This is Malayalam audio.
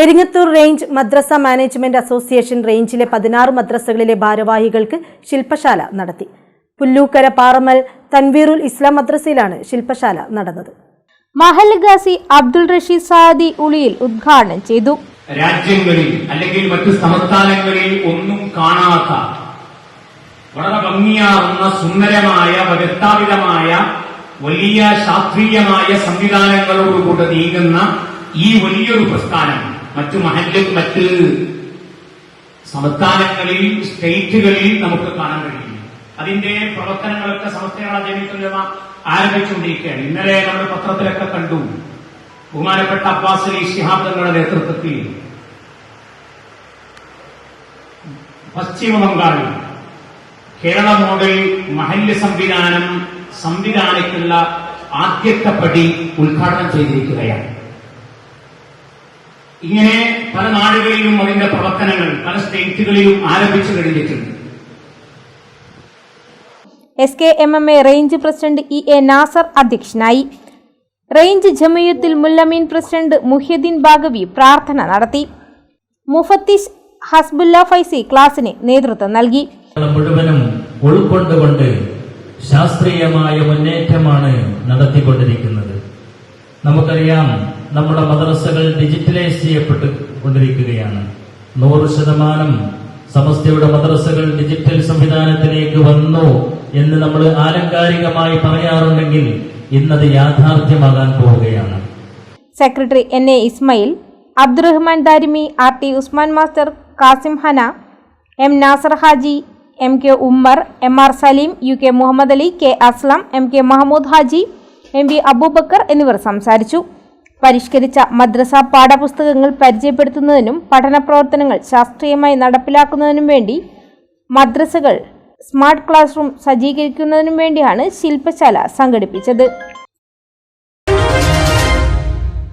പെരിങ്ങത്തൂർ റേഞ്ച് മദ്രസ മാനേജ്മെന്റ് അസോസിയേഷൻ റേഞ്ചിലെ പതിനാറ് മദ്രസകളിലെ ഭാരവാഹികൾക്ക് ശില്പശാല നടത്തി. പുല്ലൂക്കര പാറമൽ തൻവീറുൽ ഇസ്ലാം മദ്രസയിലാണ് ശില്പശാല നടന്നത്. മഹൽ ഗാസി അബ്ദുൾ റഷീദ് സാദി ഉളിയിൽ ഉദ്ഘാടനം ചെയ്തു. രാജ്യങ്ങളിൽ അല്ലെങ്കിൽ മറ്റു സംസ്ഥാനങ്ങളിൽ ഒന്നും കാണാത്ത വളരെ ഭംഗിയാർന്ന സുന്ദരമായ വ്യക്താവിതമായ വലിയ ശാസ്ത്രീയമായ സംവിധാനങ്ങളോടുകൂടെ നീങ്ങുന്ന ഈ വലിയൊരു പ്രസ്ഥാനം മറ്റു മഹല്ല് മറ്റ് സംസ്ഥാനങ്ങളിൽ സ്റ്റേറ്റുകളിൽ നമുക്ക് കാണാൻ കഴിയില്ല അതിന്റെ പ്രവർത്തനങ്ങളൊക്കെ സമസ്തകളെ ജനിക്കുന്ന ആരംഭിച്ചുകൊണ്ടിരിക്കുകയാണ്. ഇന്നലെ നമ്മുടെ പത്രത്തിലൊക്കെ കണ്ടു. ബഹുമാനപ്പെട്ട അബ്ബാസ് അലി ശിഹാബ്ദങ്ങളുടെ നേതൃത്വത്തിൽ പശ്ചിമ ബംഗാളിൽ കേരള മോഡൽ മഹല്യ സംവിധാനം സംവിധാനത്തിലുള്ള ആദ്യത്തെ പടി ഉദ്ഘാടനം ചെയ്തിരിക്കുകയാണ്. ഇങ്ങനെ പല നാടുകളിലും അതിന്റെ പ്രവർത്തനങ്ങൾ പല സ്റ്റേറ്റുകളിലും ആരംഭിച്ചു കഴിഞ്ഞിട്ടുണ്ട്. S K M M A range president E A Nasar അധ്യക്ഷനായി. റേഞ്ച് ജമയത്തിൽ മുല്ലമീൻ പ്രസിഡന്റ് മുഹ്യദ്ദീൻ ബാഗവി പ്രാർത്ഥന നടത്തി. മുഫത്തിഷ് ഹസ്ബുല്ല ഫൈസി ക്ലാസിന് നേതൃത്വം നൽകി. മുഴുവനും ഉൾക്കൊണ്ടുകൊണ്ട് ശാസ്ത്രീയമായ മുന്നേറ്റമാണ് നടത്തിക്കൊണ്ടിരിക്കുന്നത്. നമുക്കറിയാം നമ്മുടെ മദ്രസകൾ ഡിജിറ്റലൈസ് ചെയ്യപ്പെട്ട് കൊണ്ടിരിക്കുകയാണ്. നൂറ് ശതമാനം സമസ്തയുടെ മദ്രസകൾ ഡിജിറ്റൽ സംവിധാനത്തിലേക്ക് വന്നു എന്ന് നമ്മൾ ആലങ്കാരികമായി പറയാറുണ്ടെങ്കിൽ ഇന്നത് യാഥാർത്ഥ്യമാകാൻ പോവുകയാണ്. Secretary N A Ismail Abdurahman Darimi R T Usman master Kasim Hana M Nasar Haji M K Ummer M R Saleem U K Muhammad Ali K Aslam M K Mahmood Haji M V Abubakar എന്നിവർ സംസാരിച്ചു. പരിഷ്കരിച്ച മദ്രസ പാഠപുസ്തകങ്ങൾ പരിചയപ്പെടുത്തുന്നതിനും പഠന പ്രവർത്തനങ്ങൾ ശാസ്ത്രീയമായി നടപ്പിലാക്കുന്നതിനും വേണ്ടി മദ്രസകൾ സ്മാർട്ട് ക്ലാസ് റൂം സജ്ജീകരിക്കുന്നതിനും വേണ്ടിയാണ് ശില്പശാല സംഘടിപ്പിച്ചത്.